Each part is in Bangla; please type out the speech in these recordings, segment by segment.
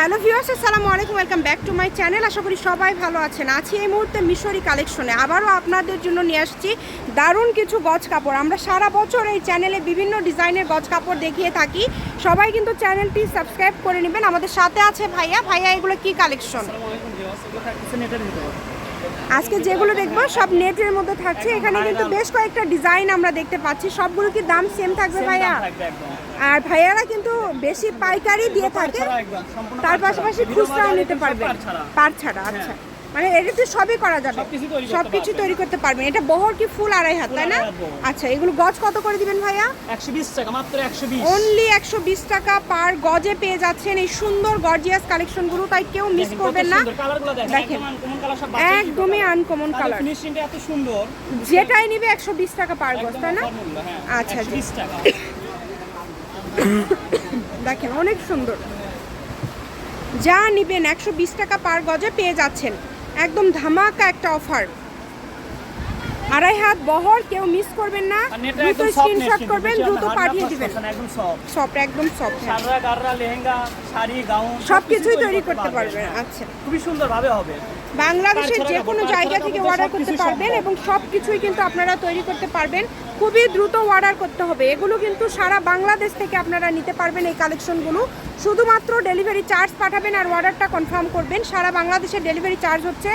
হ্যালো ভিউয়ার্স, আসসালামু আলাইকুম, welcome back to my channel. আশা করি সবাই ভালো আছেন। আছি এই মুহূর্তে মিশরি কালেকশনে। আবারও আপনাদের জন্য নিয়ে আসছি দারুণ কিছু গজ কাপড়। আমরা সারা বছর এই চ্যানেলে বিভিন্ন ডিজাইনের গজ কাপড় দেখিয়ে থাকি। সবাই কিন্তু চ্যানেলটি সাবস্ক্রাইব করে নেবেন। আমাদের সাথে আছে ভাইয়া। ভাইয়া, এগুলো কি কালেকশন? আজকে যেগুলো দেখব সব নেটের মধ্যে থাকছে। এখানে কিন্তু বেশ কয়েকটা ডিজাইন আমরা দেখতে পাচ্ছি। সবগুলো কি দাম সেম থাকবে ভাইয়া? আর ভাইয়ারা কিন্তু বেশি পাইকারি দিয়ে থাকে। তার পাশাপাশি খুচরাও নিতে পারবে পার ছাড়া। আচ্ছা। মানে এটাতে সবই করা যাবে। সবকিছু তৈরি করতে তৈরি করতে পারবেন এটা বহর কি ফুল আড়াই হাত তাই না। আচ্ছা এগুলো গজ কত করে দিবেন ভাইয়া? একশো বিশ টাকা মাত্র একশো বিশ। অনলি একশো বিশ টাকা পার গজে পেয়ে যাচ্ছেন এই সুন্দর গর্জিয়াস কালেকশনগুলো তাই কেউ মিস করবেন না। দেখেন। একদমই আনকমন কালার এত সুন্দর। যেটাই নিবে একশো বিশ টাকা পার গজ তাই না? আচ্ছা, বিশ টাকা। দেখেন অনেক সুন্দর। যা নিবেন একশো বিশ টাকা পার গজে পেয়ে যাচ্ছেন। একদম ধামাকা একটা অফার আড়াই হাত বহর কেউ মিস করবেন না। দ্রুত স্ক্রিনশট করবেন দ্রুত পাঠিয়ে দিবেন। একদম সফট একদম সব সাররা গাররা লেহেঙ্গা শাড়ি গাউন সব কিছুই তৈরি করতে পারবেন। হ্যাঁ। আচ্ছা। খুবই সুন্দর ভাবে হবে। বাংলাদেশের যে কোনো জায়গা থেকে অর্ডার করতে পারবেন এবং সব কিছুই কিন্তু আপনারা তৈরি করতে পারবেন। খুবই দ্রুত অর্ডার করতে হবে। এগুলো কিন্তু সারা বাংলাদেশ থেকে আপনারা নিতে পারবেন এই কালেকশনগুলো শুধুমাত্র ডেলিভারি চার্জ পাঠাবেন আর অর্ডারটা কনফার্ম করবেন। সারা বাংলাদেশের ডেলিভারি চার্জ হচ্ছে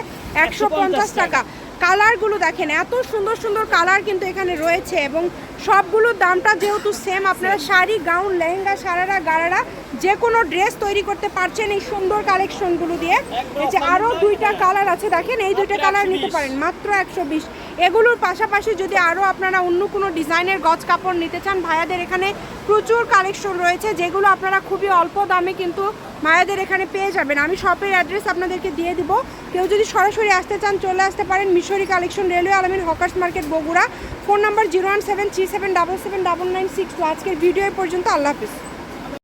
একশো পঞ্চাশ টাকা। কালারগুলো দেখেন এত সুন্দর সুন্দর কালার কিন্তু এখানে রয়েছে এবং সবগুলোর দামটা যেহেতু সেম আপনারা শাড়ি গাউন লেহেঙ্গা সারারা গারারা যে কোনো ড্রেস তৈরি করতে পারছেন এই সুন্দর কালেকশনগুলো দিয়ে। এই যে আরও দুইটা কালার আছে দেখেন এই দুইটা কালার নিতে পারেন মাত্র একশো বিশ। এগুলোর পাশাপাশি যদি আরও আপনারা অন্য কোনো ডিজাইনের গজ কাপড় নিতে চান ভাইয়াদের এখানে প্রচুর কালেকশন রয়েছে যেগুলো আপনারা খুবই অল্প দামে কিন্তু মায়াদের এখানে পেয়ে যাবেন। আমি শপের অ্যাড্রেস আপনাদেরকে দিয়ে দিব। কেউ যদি সরাসরি আসতে চান চলে আসতে পারেন মিশরি কালেকশন রেলওয়ে আলমিন hawkers market Bogura. Phone number zero one seven three seven double seven double nine six আজকের ভিডিও পর্যন্ত আল্লাহ হাফিজ।